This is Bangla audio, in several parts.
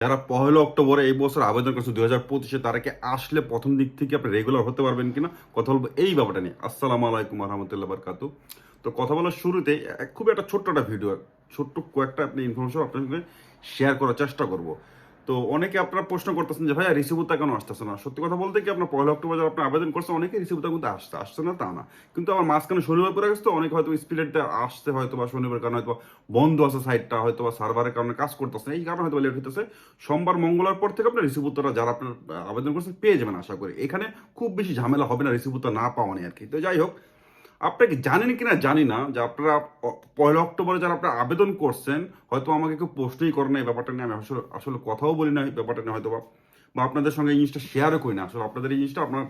যারা পহেলা অক্টোবরে এই বছর আবেদন করছে দুই হাজার পঁচিশে তারা কি আসলে প্রথম দিক থেকে আপনি রেগুলার হতে পারবেন কিনা কথা বলব এই ব্যাপারটা নিয়ে। আসসালাম আলাইকুম রহমতুল্লাহ বারকাতু তো কথা বলার শুরুতে খুব একটা ছোট্ট একটা ভিডিও ছোট্ট কয়েকটা আপনি ইনফরমেশন আপনার সঙ্গে শেয়ার করার চেষ্টা করব। তো অনেকে আপনারা প্রশ্ন করতেছেন যে, ভাইয়া রিসিভুতা কেন আসতেছে না? সত্যি কথা বলতে কি, আপনার পয়লা অক্টোবর যারা আপনি আবেদন করছেন অনেকে রিসিভুতা কিন্তু আসতে আসছে না, তা না। কিন্তু আমার মাঝখানে শনিবার পরে গেছে তো, অনেকে হয়তো স্পিডেটটা আসতে হয়তো বা শনিবার কারণে হয়তো বন্ধ আছে সাইটটা হয়তো বা সার্ভারের কারণে কাজ করতেছে এই কারণে হয়তো লেট হইতেছে। সোমবার, মঙ্গলবার পর থেকে আপনার রিসিভ উত্তরটা যারা আপনার আবেদন করছেন, পেয়ে যাবেন আশা করি। এখানে খুব বেশি ঝামেলা হবে না রিসিভ উত্তর না পাওয়া নিয়ে আর কি। তো যাই হোক আপনাকে জানেন কি না জানি না যে আপনারা পয়লা অক্টোবরে যারা আপনারা আবেদন করছেন, হয়তো আমাকে কেউ প্রশ্নই করে না এই ব্যাপারটা নিয়ে, আমি আসলে আসলে কথাও বলি না এই ব্যাপারটা নিয়ে হয়তো বা আপনাদের সঙ্গে এই জিনিসটা শেয়ারও করি না। আসলে আপনাদের এই জিনিসটা আপনার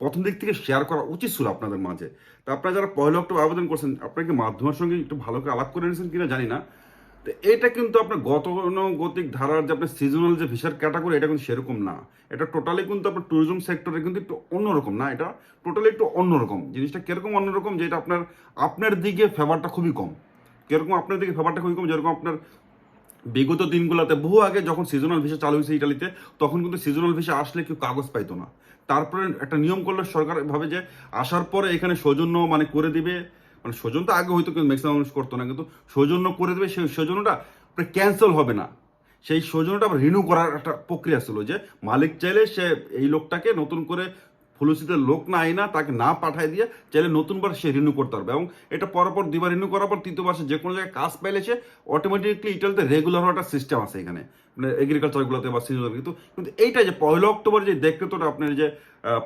প্রথম দিক থেকে শেয়ার করা উচিত ছিল আপনাদের মাঝে। তা আপনারা যারা পয়লা অক্টোবর আবেদন করছেন আপনাকে মাধ্যমের সঙ্গে একটু ভালো করে আলাপ করে নিয়েছেন কিনা জানি না তো এটা কিন্তু আপনার গতানুগতিক ধারার যে আপনার সিজনাল যে ভিসার ক্যাটাগরি এটা কিন্তু সেরকম না। এটা টোটালি কিন্তু আপনার ট্যুরিজম সেক্টরে কিন্তু একটু অন্যরকম না, এটা টোটালি একটু অন্যরকম। জিনিসটা কীরকম অন্যরকম যেটা আপনার আপনার দিকে ফেভারটা খুবই কম। কীরকম আপনার দিকে ফেভারটা খুবই কম, যেরকম আপনার বিগত দিনগুলোতে বহু আগে যখন সিজনাল ভিসা চালু হয়েছে ইটালিতে, তখন কিন্তু সিজনাল ভিসা আসলে কেউ কাগজ পাইতো না। তারপরে একটা নিয়ম করল সরকার ভাবে যে, আসার পরে এখানে সৌজন্য মানে করে দিবে মানে সৌজন্য তো আগে হয়তো কিন্তু ম্যাক্সিমাম মানুষ করতো না, কিন্তু সৌজন্য করে দেবে, সেই সৌজন্যটা ক্যান্সেল হবে না। সেই সৌজন্যটা আবার রিনিউ করার একটা প্রক্রিয়া ছিল যে মালিক চাইলে সে এই লোকটাকে নতুন করে ফুলুসিতে লোক না আইনা তাকে না পাঠায় দিয়ে চাইলে নতুনবার সে রিনিউ করতে পারবে এবং এটা পরপর দুবার রিনিউ করার পর তৃতীয়বার সে যে কোনো জায়গায় কাজ পাইলে সে অটোমেটিকলি ইটালিতে রেগুলার হওয়ার একটা সিস্টেম আছে এখানে। মানে এগ্রিকালচারগুলোতে বা সিজনাল কিন্তু কিন্তু এইটা যে পয়লা অক্টোবর যে দেখতে তো আপনার যে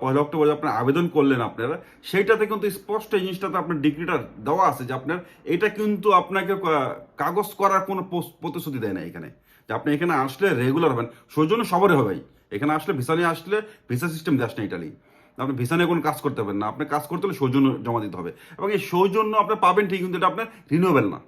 পয়লা অক্টোবর যে আবেদন করলেন আপনারা, সেইটাতে কিন্তু স্পষ্ট জিনিসটাতে আপনার ডিগ্রিটা দেওয়া আছে যে আপনার এটা কিন্তু আপনাকে কাগজ করার কোনো প্রতিশ্রুতি দেয় না এখানে। যে আপনি এখানে আসলে রেগুলার হবেন। সৌজন্য সবারই হবে এখানে আসলে ভিসা নিয়ে আসলে ভিসা সিস্টেম দেশ না ইটালি আপনি ভিসা নিয়ে কোনো কাজ করতে পারবেন না। আপনি কাজ করতে হলে সৌজন্য জমা দিতে হবে। এবং এই সৌজন্য আপনি পাবেন ঠিক কিন্তু এটা আপনার রিনিউয়েবল না।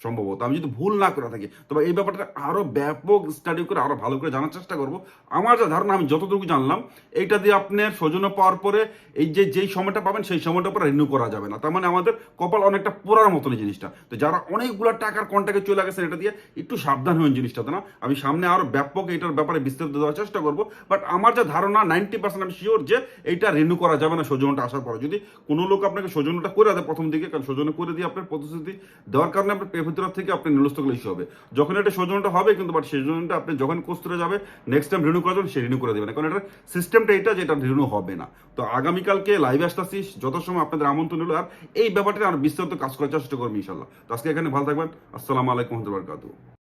সম্ভবত। আমি যদি ভুল না করে থাকি, তবে এই ব্যাপারটা আরও ব্যাপক স্টাডি করে আরও ভালো করে জানার চেষ্টা করব। আমার যা ধারণা, আমি যতটুকু জানলাম, এইটা দিয়ে আপনার সৌজন্য পাওয়ার পরে এই যে, যেই সময়টা পাবেন, সেই সময়টা পরে রিনিউ করা যাবে না। তার মানে আমাদের কপাল অনেকটা পোড়ার মতন জিনিসটা। তো যারা অনেকগুলো টাকার কন্ট্যাক্টে চলে গেছেন, এটা দিয়ে একটু সাবধান হবেন জিনিসটাতে না? আমি সামনে আরও ব্যাপক এটার ব্যাপারে বিস্তারিত দেওয়ার চেষ্টা করব। বাট আমার যা ধারণা নাইনটি পার্সেন্ট আমি শিওর যে, এইটা রিনিউ করা যাবে না সৌজন্যটা আসার পরে। যদি কোনো লোক আপনাকে সৌজন্যটা করে দেয় প্রথম দিকে, কারণ সৌজন্য করে দিয়ে আপনার প্রতিশ্রুতি দেওয়ার কারণে আপনার ভিতর থেকে আপনি নিরস্ত করলে ইস্যু হবে। যখন এটা সৌজন্যটা হবে, কিন্তু বাট সেই জন্যটা আপনি যখন কোস্তুরে যাবে নেক্সট টাইম রিনিউ করা যাবেন সে রিনিউ করে দেবেন কারণ এটা সিস্টেমটা এটা যেটা রিনিউ হবে না। তো আগামীকালকে লাইভে আসতেছি যত সময় আপনাদের আমন্ত্রণ হলো আর এই ব্যাপারটা আর বিস্তারিত কাজ করার চেষ্টা করব ইনশাল্লাহ তো আজকে এখানে ভালো থাকবেন। আসসালামু আলাইকুম রহমতুল্লাহ